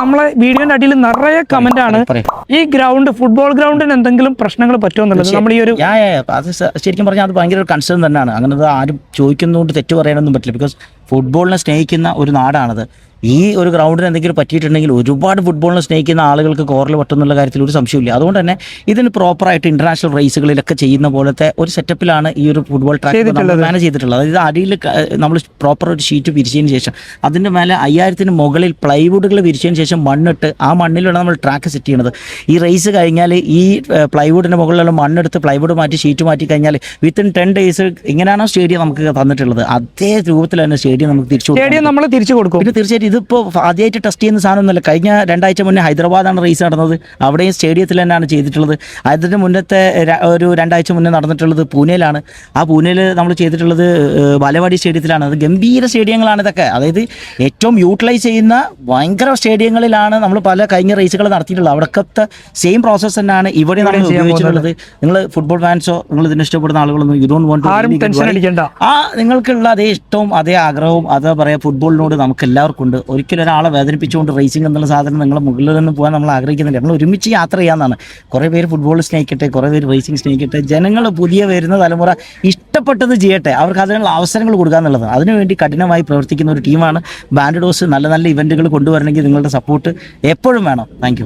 നമ്മളെ വീഡിയോന്റെ അടിയിൽ നിറയെ കമന്റ് ആണ് ഈ ഗ്രൗണ്ട് ഫുട്ബോൾ ഗ്രൗണ്ടിന് എന്തെങ്കിലും പ്രശ്നങ്ങൾ പറ്റുമെന്നുള്ളത് നമ്മൾ ഈ ഒരു അത് ശരിക്കും പറഞ്ഞാൽ അത് ഭയങ്കര ഒരു കൺസേൺ തന്നെയാണ്. അങ്ങനെ ആരും ചോദിക്കുന്നതുകൊണ്ട് തെറ്റ് പറയാനൊന്നും പറ്റില്ല. ബിക്കോസ് ഫുട്ബോളിനെ സ്നേഹിക്കുന്ന ഒരു നാടാണത്. ഈ ഒരു ഗ്രൗണ്ടിന് എന്തെങ്കിലും പറ്റിയിട്ടുണ്ടെങ്കിൽ ഒരുപാട് ഫുട്ബോളിനെ സ്നേഹിക്കുന്ന ആളുകൾക്ക് കോറൽ പറ്റുന്നുള്ള കാര്യത്തിൽ ഒരു സംശയമില്ല അതുകൊണ്ട് തന്നെ ഇതിന് പ്രോപ്പറായിട്ട് ഇന്റർനാഷണൽ റേസുകളിലൊക്കെ ചെയ്യുന്ന പോലത്തെ ഒരു സെറ്റപ്പിലാണ് ഈ ഒരു ഫുട്ബോൾ ട്രാക്ക് മാനേജ് ചെയ്തിട്ടുള്ളത്. അതായത് അടിയിൽ നമ്മൾ പ്രോപ്പർ ഒരു ഷീറ്റ് വിരിച്ചതിന് ശേഷം അതിന്റെ മേലെ അയ്യായിരത്തിന് മുകളിൽ പ്ലൈവുഡുകൾ വിരിച്ചതിന് ശേഷം മണ്ണിട്ട് ആ മണ്ണിലാണ് നമ്മൾ ട്രാക്ക് സെറ്റ് ചെയ്യുന്നത് ഈ റേസ് കഴിഞ്ഞാൽ ഈ പ്ലൈവുഡിന് മുകളിലുള്ള മണ്ണെടുത്ത് പ്ലൈവുഡ് മാറ്റി ഷീറ്റ് മാറ്റി കഴിഞ്ഞാൽ വിത്തിൻ ടെൻ ഡേയ്സ് ഇങ്ങനെയാണോ സ്റ്റേഡിയം നമുക്ക് തന്നിട്ടുള്ളത്. അതേ രൂപത്തിൽ തന്നെ സ്റ്റേഡിയം നമുക്ക് തിരിച്ചു സ്റ്റേഡിയം നമ്മൾ തിരിച്ചു കൊടുക്കും. പിന്നെ തീർച്ചയായിട്ടും ഇതിപ്പോൾ ആദ്യമായിട്ട് ടെസ്റ്റ് ചെയ്യുന്ന സാധനമൊന്നുമല്ല കഴിഞ്ഞ രണ്ടാഴ്ച മുന്നേ ഹൈദരാബാദാണ് റേസ് നടന്നത്. അവിടെയും സ്റ്റേഡിയത്തിൽ തന്നെയാണ് ചെയ്തിട്ടുള്ളത്. അതിന് മുന്നത്തെ ഒരു രണ്ടാഴ്ച മുന്നേ നടന്നിട്ടുള്ളത് പൂനെയിലാണ്. ആ പൂനെയിൽ നമ്മൾ ചെയ്തിട്ടുള്ളത് വലവാടി ബാലവാടി സ്റ്റേഡിയത്തിലാണ്. അത് ഗംഭീര സ്റ്റേഡിയങ്ങളാണ് ഇതൊക്കെ. അതായത് ഏറ്റവും യൂട്ടിലൈസ് ചെയ്യുന്ന ഭയങ്കര സ്റ്റേഡിയങ്ങളിലാണ് നമ്മൾ പല കഴിഞ്ഞ റേസുകൾ നടത്തിയിട്ടുള്ളത്. അവിടെക്കത്തെ സെയിം പ്രോസസ്സ് തന്നെയാണ് ഇവിടെ നമ്മൾ ഉപയോഗിച്ചിട്ടുള്ളത്. നിങ്ങൾ ഫുട്ബോൾ ഫാൻസോ നിങ്ങൾ ഇതിന് ഇഷ്ടപ്പെടുന്ന ആളുകളൊന്നും യു ഡോണ്ട് വോണ്ട് ആ നിങ്ങൾക്കുള്ള അതേ ഇഷ്ടവും അതേ ആഗ്രഹവും അതാ പറയാ ഫുട്ബോളിനോട് നമുക്ക് എല്ലാവർക്കും ഉണ്ട് ഒരിക്കലും ഒരാളെ വേദനിപ്പിച്ചുകൊണ്ട് റേസിംഗ് എന്നുള്ള സാധനം നിങ്ങൾ മുകളിൽ നിന്ന് പോകാൻ നമ്മൾ ആഗ്രഹിക്കുന്നില്ല. നമ്മൾ ഒരുമിച്ച് യാത്ര ചെയ്യാന്നാണ്. കുറേ പേര് ഫുട്ബോൾ സ്നേഹിക്കട്ടെ കുറേ പേര് റേസിംഗ് സ്നേഹിക്കട്ടെ. ജനങ്ങൾ പുതിയ വരുന്ന തലമുറ ഇഷ്ടപ്പെട്ടത് ചെയ്യട്ടെ. അവർക്ക് അതിനുള്ള അവസരങ്ങൾ കൊടുക്കുക എന്നുള്ളത്. അതിനുവേണ്ടി കഠിനമായി പ്രവർത്തിക്കുന്ന ഒരു ടീമാണ് ബാൻഡ് ഡോസ് നല്ല നല്ല ഇവന്റുകൾ കൊണ്ടുവരണമെങ്കിൽ നിങ്ങളുടെ സപ്പോർട്ട് എപ്പോഴും വേണം. താങ്ക്